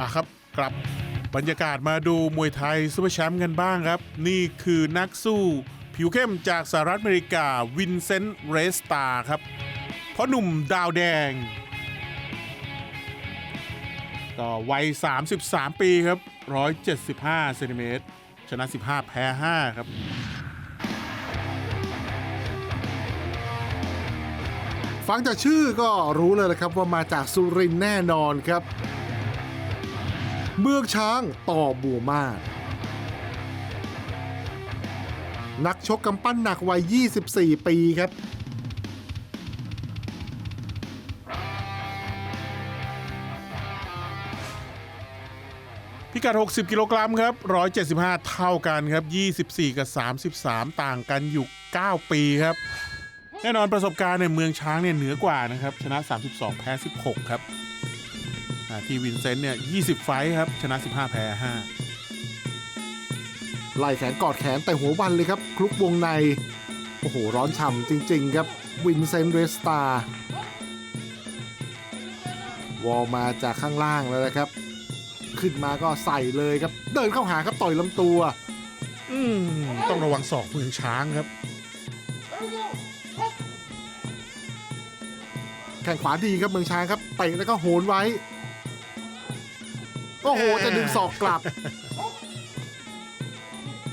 อะครับกลับบรรยากาศมาดูมวยไทยซูเปอร์แชมป์กันบ้างครับ นี่คือนักสู้ ผิวเข้มจากสหรัฐอเมริกาวินเซนต์เรสตาครับพ่อหนุ่มดาวแดง ก็วัย 33 ปีครับ 175เซนติเมตรชนะ 15 แพ้ 5 ครับฟังจากชื่อก็รู้เลยนะครับว่ามาจากสุรินทร์แน่นอนครับ เมืองช้างต่อบัวมาศนักชกกำปั้นหนักวัย 24 ปีครับ พิกัด 60 กิโลกรัมครับ 175 เท่ากันครับ 24 กับ 33 ต่างกันอยู่ 9 ปีครับ แน่นอนประสบการณ์ในเมืองช้างเนี่ยเหนือกว่านะครับ ชนะ 32 แพ้ 16 ครับ ที่วินเซนต์เนี่ย 20 ไฟท์ครับ ชนะ 15 แพ้ไล่แขนกอดแขนแต่หัววันเลยครับ คลุกวงใน โอ้โห ร้อนฉ่ำจริง ๆ ครับ วินเซนต์เรสตาวอลมาจากข้างล่างแล้วนะครับ ขึ้นมาก็ใส่เลยครับ เดินเข้าหาครับต่อยลำตัว5อืมต้องระวังศอกเมืองช้างครับแข่งขวาดีครับเมืองช้างครับเตะแล้วก็โหนไว้ โอ้โห จะดึงศอกกลับ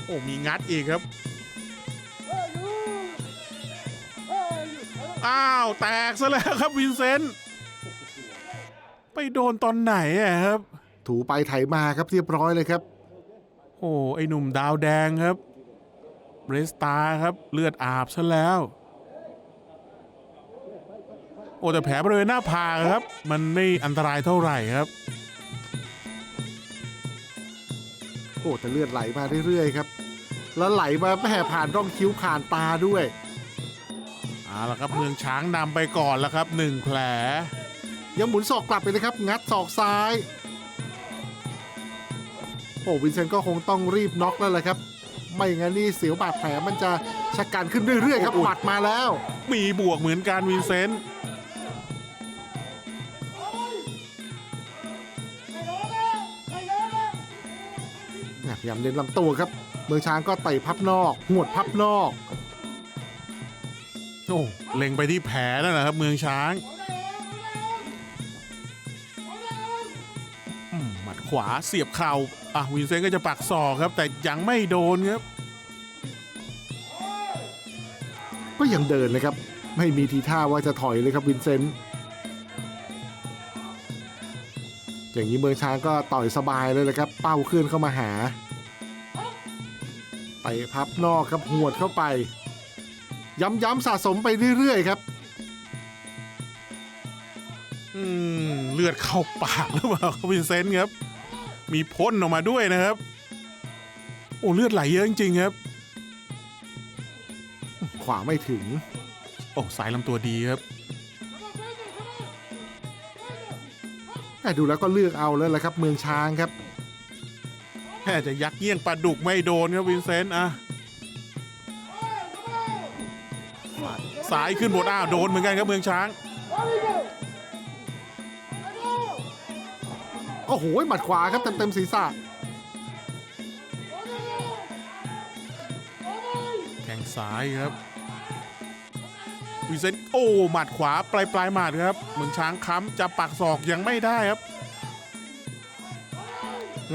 โอ้มีงัดอีกครับ อ้าว แตกซะแล้วครับวินเซนต์ไปโดนตอนไหนอะครับ ถูไปไถมาครับเรียบร้อยเลยครับ โอ้ไอหนุ่มดาวแดงครับเรสตาครับเลือดอาบซะแล้ว โอ้แต่แผลบริเวณหน้าผากครับ มันไม่อันตรายเท่าไหร่ครับ อ้แต่เลือดไหลมาเรื่อยๆครับ แล้วไหลมาแผ่ผ่านร่องคิ้วผ่านตาด้วยเอาละครับเมืองช้างนำไปก่อนแล้วครับหนึ่งแผล ยังหมุนศอกกลับไปเลยครับ งัดศอกซ้ายโอ้วินเซนต์ก็คงต้องรีบน็อกแล้วแหละครับ ไม่งั้นนี่เสียวบาดแผลมันจะชะกันขึ้นเรื่อยๆครับโอ้โหหมัดมาแล้ว มีบวกเหมือนกันวินเซนต์ ยายามเล่นลำตัวครับ เมืองช้างก็ไต่พับนอกหวดพับนอกโอ้เล็งไปที่แผลนั่นแหละครับ เมืองช้างอืมหมัดขวาเสียบเข่าอะวินเซนต์ก็จะปักศอกครับ แต่ยังไม่โดนครับ ก็ยังเดินนะครับ ไม่มีทีท่าว่าจะถอยเลยครับวินเซนต์อย่างนี้เมืองช้างก็ต่อยสบายเลยแหละครับ เป้าขึ้นเข้ามาหา เตะพับนอกครับหวดเข้าไป ย้ำๆสะสมไปเรื่อยๆครับอืมเลือดเข้าปากหรือเปล่าครับวินเซนต์ครับ มีพ่นออกมาด้วยนะครับ โอ้เลือดไหลเยอะจริงๆครับ ขวาไม่ถึง โอ้สายลำตัวดีครับแต่ดูแล้วก็เลือกเอาแล้วแหละครับ เมืองช้างครับ แค่จะยักเยี่ยงปลาดุกไม่โดนครับวินเซนต์อะสายขึ้นบนอ้าวโดนเหมือนกันครับเมืองช้าง โอ้โหหมัดขวาครับเต็มๆศีรษะแข้งซ้ายครับวินเซนต์โอ้หมัดขวาปลายปลายหมัดครับเมืองช้างค้ำจะปักศอกยังไม่ได้ครับ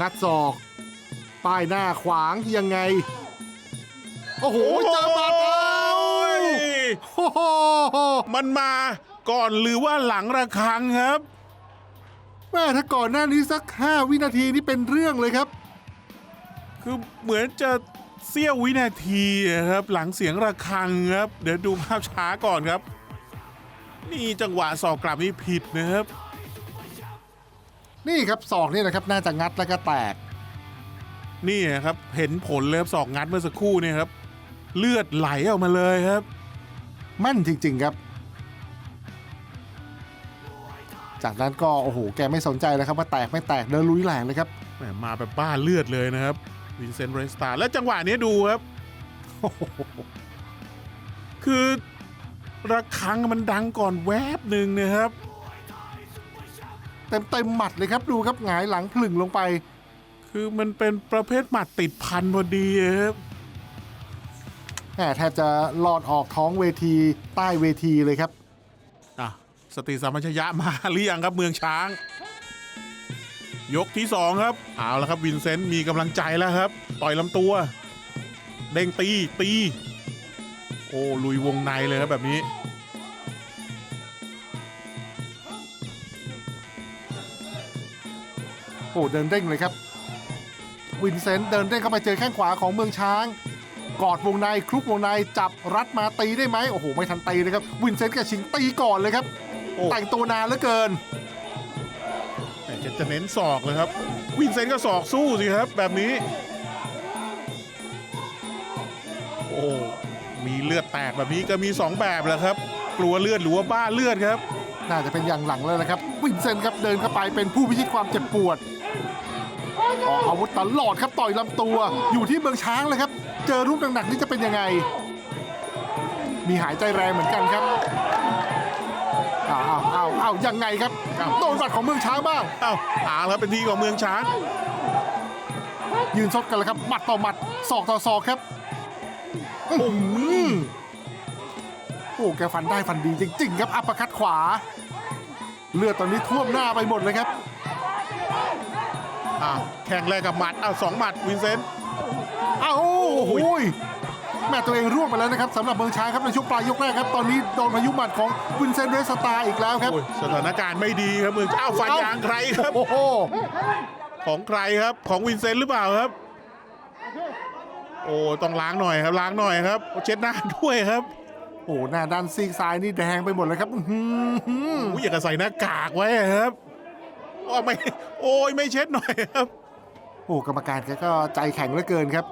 งัดศอก ป้ายหน้าขวางยังไง โอ้โหเจอหมัดเอายโอ้โหมันมาก่อนหรือว่าหลังระฆังครับแม่ถ้าก่อนหน้านี้สัก 5 วินาทีนี่เป็นเรื่องเลยครับ คือเหมือนจะเสี้ยววินาทีอะครับ หลังเสียงระฆังครับ เดี๋ยวดูภาพช้าก่อนครับ นี่จังหวะสอกกลับนี่ผิดนะครับ นี่ครับศอกนี่นะครับ น่าจะงัดแล้วก็แตก นี่ครับเห็นผลเลยครับสอกงัดเมื่อสักครู่เนี่ยครับ เลือดไหลออกมาเลยครับ แม่นจริง ๆครับ จากนั้นก็โอ้โหแกไม่สนใจแล้วครับว่าแตกไม่แตกเดินลุยแหลงเลยครับแหมมาแบบบ้าเลือดเลยนะครับวินเซนต์เรสตาร์และจังหวะนี้ดูครับ คือระฆังมันดังก่อนแวบหนึ่งนะครับ เต็มเต็มๆหมัดเลยครับดูครับหงายหลังผลึ่งลงไป คือมันเป็นประเภทหมัดติดพันพอดีครับแหมแทบจะลอดออกท้องเวทีใต้เวทีเลยครับอะสติสัมปชัญญะมาหรือยังครับเมืองช้าง ยกที่สองครับเอาละครับวินเซนต์มีกำลังใจแล้วครับ ต่อยลำตัว เด้งตีตี โอ้ลุยวงในเลยครับแบบนี้โอ้เดินเด้งเลยครับ วินเซนต์เดินเด้งเข้าไปเจอแข้งขวาของเมืองช้าง กอดวงในคลุกวงในจับรัดมาตีได้ไหมโอ้โหไม่ทันตีเลยครับวินเซนต์กับชิงตีก่อนเลยครับโอ้แต่งตัวนานเหลือเกินแต่จะจะเน้นศอกเลยครับ วินเซนต์ก็ศอกสู้สิครับ แบบนี้ โอ้มีเลือดแตกแบบนี้ก็มี 2 แบบแหละครับ กลัวเลือดหรือว่าบ้าเลือดครับ น่าจะเป็นอย่างหลังแล้วนะครับ วินเซนต์ครับเดินเข้าไปเป็นผู้พิชิตความเจ็บปวด ออกอาวุธตลอดครับต่อยลำตัวอยู่ที่เมืองช้างเลยครับ เจอรูปหนักๆนี่จะเป็นยังไง มีหายใจแรงเหมือนกันครับอ้าวอ้าวอ้าวอ้าวยังไงครับโดนบัตรของเมืองช้างบ้างเอ้าเอาแล้วเป็นทีของเมืองช้าง ยืนซดกันเลยครับหมัดต่อหมัดศอกต่อศอกครับอื้อหือโอ้แกฟันได้ฟันดีจริงๆ ครับอัปเปอร์คัดขวา เลือดตอนนี้ท่วมหน้าไปหมดเลยครับ อ่าแข่งแรกกับหมัดอ้าวสองหมัดวินเซนต์เอ้าโอ้โหยแม่ตัวเองร่วงไปแล้วนะครับสำหรับเมืองช้างครับในช่วงปลายยกแรกครับ ตอนนี้โดนพายุหมัดของวินเซนต์เรสตาร์อีกแล้วครับโอ้ยสถานการณ์ไม่ดีครับเมืองอ้าวฟันยางใครครับ โอ้โหของใครครับของวินเซนต์หรือเปล่าครับ โอ้ต้องล้างหน่อยครับล้างหน่อยครับเช็ดหน้าด้วยครับโอ้โหหน้าด้านซีกซ้ายนี่แดงไปหมดเลยครับ อื้อหือโอ้ยอยากจะใส่หน้ากากไว้ครับ โอ้ยไม่โอ้ยไม่เช็ดหน่อยครับ โอ้กรรมการแกก็ใจแข็งเหลือเกินครับ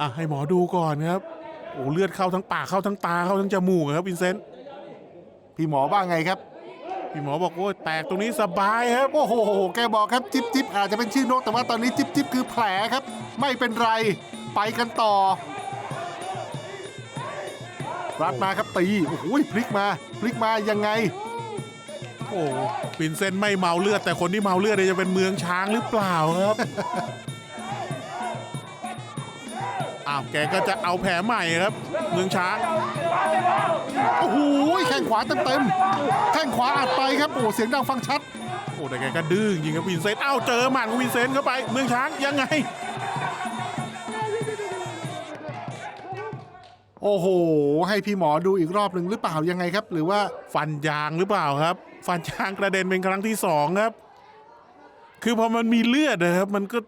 อะให้หมอดูก่อนครับ โอ้เลือดเข้าทั้งปากเข้าทั้งตาเข้าทั้งจมูกครับวินเซนต์พี่หมอว่าไงครับ พี่หมอบอกโอ้ยแตกตรงนี้สบายครับ โอ้โห แกบอกครับจิ๊บจิ๊บอาจจะเป็นชื่อนกแต่ว่าตอนนี้จิ๊บจิ๊บคือแผลครับ ไม่เป็นไรไปกันต่อ รัดมาครับตี โอ้โหพลิกมา พลิกมายังไง โอ้วินเซนต์ไม่เมาเลือด แต่คนที่เมาเลือดเนี่ยจะเป็นเมืองช้างหรือเปล่าครับ อ้าวแกก็จะเอาแผลใหม่ครับ เมืองช้าง โอ้โหแข้งขวาเต็มๆแข้งขวาอัดไปครับโอ้เสียงดังฟังชัด โอ้แต่แกก็ดื้อจริงครับวินเซนต์เอ้าเจอหมัดของวินเซนต์เข้าไป เมืองช้างยังไง โอ้โห ให้พี่หมอดูอีกรอบหนึ่งหรือเปล่ายังไงครับ หรือว่าฟันยางหรือเปล่าครับ ฟันยางกระเด็นเป็นครั้งที่สองครับ คือพอมันมีเลือดนะครับ มันก็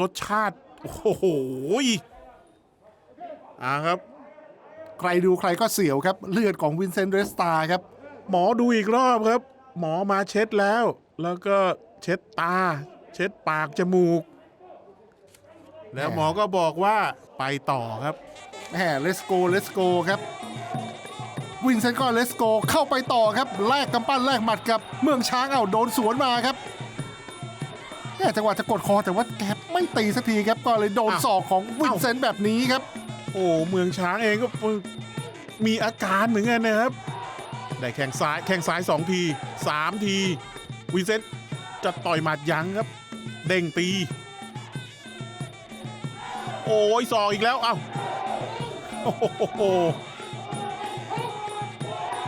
รสชาติ โอ้โหอ่าครับ ใครดูใครก็เสียวครับ เลือดของวินเซนต์เรสตาครับ หมอดูอีกรอบครับ หมอมาเช็ดแล้ว แล้วก็เช็ดตา เช็ดปากจมูก แล้วหมอก็บอกว่าไปต่อครับแหม let's go let's go ครับ วินเซนต์ก็ let's go เข้าไปต่อครับแลกกำปั้นแลกหมัดกับ เมืองช้างเอาโดนสวนมาครับแหมจังหวะจะกดคอแต่ว่าแกไม่ตีสักทีครับก็เลยโดนอ้าวศอกของวินเซนต์แบบนี้ครับ โอ้เมืองช้างเองก็มีอาการเหมือนกันนะครับ ได้แข้งซ้ายแข้งซ้ายสองทีสามทีวินเซนต์จะต่อยหมัดยั้งครับ เด้งตี โอ้ยศอกอีกแล้ว เอ้าโอ้โห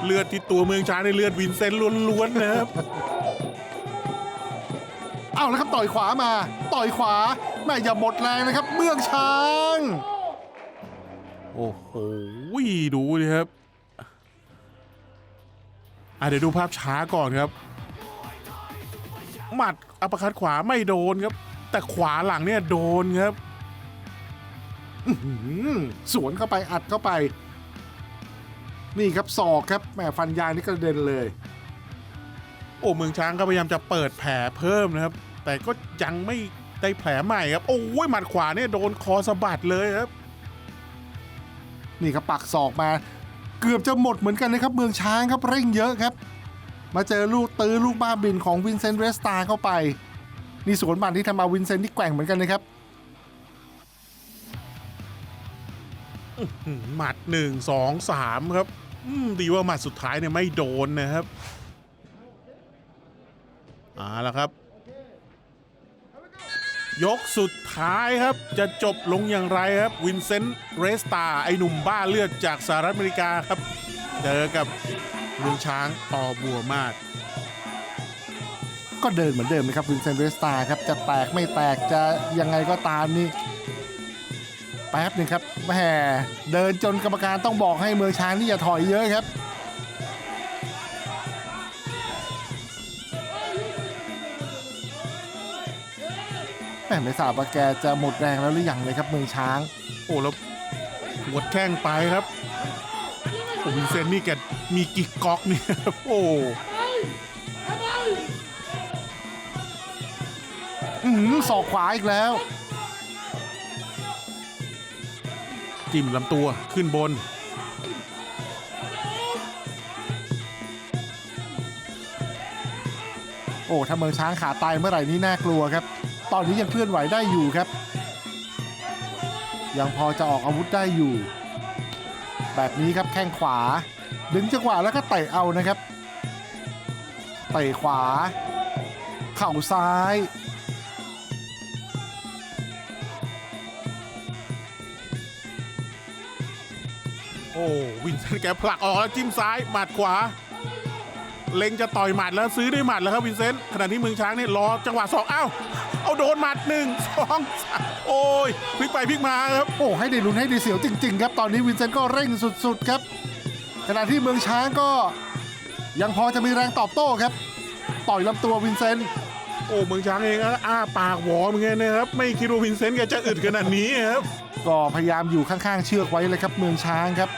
เลือดที่ตัวเมืองช้างในเลือดวินเซนต์ล้วนๆนะครับ เอาแล้วครับต่อยขวามา ต่อยขวาแม่อย่าหมดแรงนะครับ เมืองช้าง โอ้โหดูดิครับอะเดี๋ยวดูภาพช้าก่อนครับ หมัดอัปคัดขวาไม่โดนครับ แต่ขวาหลังเนี่ยโดนครับ สวนเข้าไปอัดเข้าไป นี่ครับศอกครับแหมฟันยางนี่กระเด็นเลย โอ้เมืองช้างก็พยายามจะเปิดแผลเพิ่มนะครับ แต่ก็ยังไม่ได้แผลใหม่ครับ โอ้ยหมัดขวาเนี่ยโดนคอสะบัดเลยครับ นี่ครับปักศอกมา เกือบจะหมดเหมือนกันนะครับ เมืองช้างครับเร่งเยอะครับ มาเจอลูกตื้อลูกบ้าบินของวินเซนต์เรสตาเข้าไป นี่สวนบันที่ทำมาวินเซนต์ที่แกว่งเหมือนกันนะครับ หมัดหนึ่งสองสามครับดีว่าหมัดสุดท้ายเนี่ยไม่โดนนะครับเอาละครับ ยกสุดท้ายครับจะจบลงอย่างไรครับ วินเซนต์เรสตาไอหนุ่มบ้าเลือดจากสหรัฐอเมริกาครับ เจอกับเมืองช้างต่อบัวมาดก็เดินเหมือนเดิมนะครับวินเซนต์เรสตาครับ จะแตกไม่แตกจะยังไงก็ตามนี่ แป๊บหนึ่งครับแหมเดินจนกรรมการต้องบอกให้เมืองช้างนี่อย่าถอยเยอะครับแหมไม่ทราบว่าแกจะหมดแรงแล้วหรือยังเลยครับเมืองช้าง โอ้แล้วหัวดแข้งไปครับโอ้วินเซนต์นี่แกมีกี่ก๊อกเนี่ยโอ้อือหือศอกขวาอีกแล้ว จิ้มลำตัวขึ้นบน โอ้ถ้าเมืองช้างขาตายเมื่อไหร่นี่น่ากลัวครับ ตอนนี้ยังเคลื่อนไหวได้อยู่ครับ ยังพอจะออกอาวุธได้อยู่ แบบนี้ครับแข้งขวา ดึงจังหวะแล้วก็เตะเอานะครับเตะขวา เข่าซ้าย วินเซนต์แกผลักออกแล้วจิ้มซ้ายหมัดขวา เล็งจะต่อยหมัดแล้วซื้อด้วยหมัดแล้วครับวินเซนต์ขณะที่เมืองช้างเนี่ยรอจังหวะสองอ้าวเอาโดนหมัดหนึ่งสองสามโอ้ยพลิกไปพลิกมาครับโอ้ให้ได้ลุ้นให้ได้เสียวจริง ๆ ครับตอนนี้วินเซนต์ก็เร่งสุดๆครับ ขณะที่เมืองช้างก็ยังพอจะมีแรงตอบโต้ครับ ต่อยลำตัววินเซนต์โอ้เมืองช้างเองก็อ้าปากหวอเหมือนกันนะครับ ไม่คิดว่าวินเซนต์แกจะอึดขนาดนี้ครับก็พยายามอยู่ข้างๆเชือกไว้เลยครับเมืองช้างครับ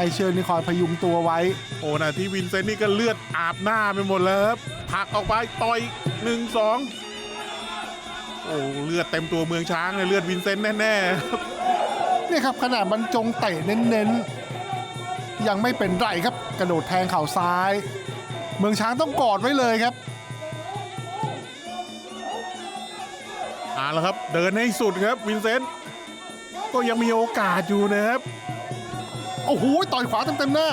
ให้เชือกนี่คอยพยุงตัวไว้ โอ้นาที่วินเซนต์นี่ก็เลือดอาบหน้าไปหมดแล้วครับผลักออกไปต่อยหนึ่งสองโอ้เลือดเต็มตัวเมืองช้างเลยเลือดวินเซนต์แน่ๆครับเนี่ยครับขนาดบรรจงเตะเน้นๆ ยังไม่เป็นไรครับกระโดดแทงเข่าซ้าย เมืองช้างต้องกอดไว้เลยครับเอาละครับ เดินให้สุดครับวินเซนต์ก็ยังมีโอกาสอยู่นะครับ โอ้โหต่อยขวาเต็มๆหน้า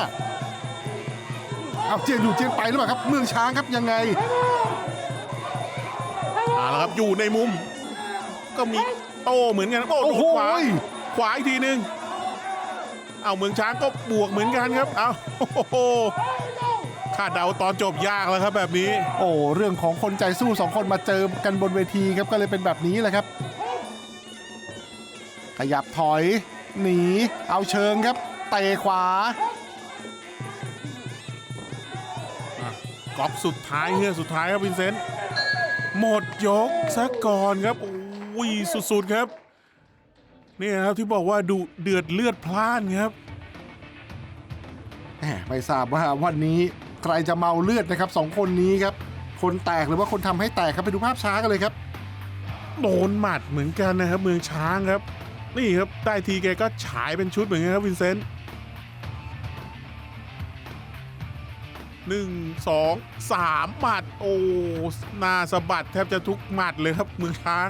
เอาเจียนอยู่เจียนไปหรือเปล่าครับ เมืองช้างครับยังไงเอาละครับอยู่ในมุม ก็มีโต้เหมือนกันโอ้โอ้โดโหนขวาขวาอีกทีหนึ่งเอาเมืองช้างก็บวกเหมือนกันครับเอาโอ้โหคาดเดาตอนจบยากแล้วครับแบบนี้ โอ้เรื่องของคนใจสู้สองคนมาเจอกันบนเวทีครับก็เลยเป็นแบบนี้แหละครับ ขยับถอย หนี เอาเชิงครับ เตะขวาก๊อกสุดท้ายเงื่อสุดท้ายครับวินเซนต์ หมดยกซะก่อนครับ โอ้ยสุดๆครับนี่นะครับที่บอกว่าดูเดือดเลือดพล่านครับ แหมไม่ทราบว่าวันนี้ใครจะเมาเลือดนะครับสองคนนี้ครับ คนแตกหรือว่าคนทำให้แตกครับไปดูภาพช้ากันเลยครับ โดนหมัดเหมือนกันนะครับ เมืองช้างครับ นี่ครับ ได้ทีแกก็ฉายเป็นชุดเหมือนกันครับวินเซนต์ หนึ่งสองสามหมัดโอ้หน้าสะบัดแทบจะทุกหมัดเลยครับเมืองช้าง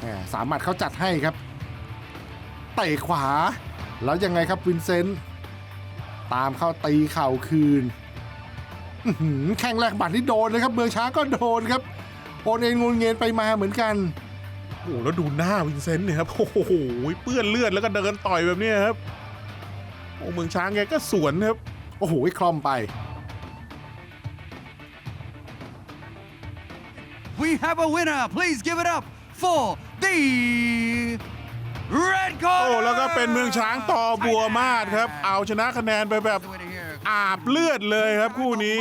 แหมสามหมัดเขาจัดให้ครับเตะขวา แล้วยังไงครับวินเซนต์ตามเข้าตีเข่าคืนอื้อหือแข้งแรกบัตรนี่โดนเลยครับเมืองช้างก็โดนครับโอนเองงนเงียนไปมาเหมือนกันโอ้แล้วดูหน้าวินเซนต์เนี่ยครับโอ้โหเปื้อนเลือดแล้วก็เดินต่อยแบบเนี้ยครับโอ้เมืองช้างแกก็สวนครับ โอ้โหคลอมไป have a winner. Please give it up for the red corner. โอ้แล้วก็เป็นเมืองช้างต่อบัวมาดครับ เอาชนะคะแนนไปแบบอาบเลือดเลยครับคู่นี้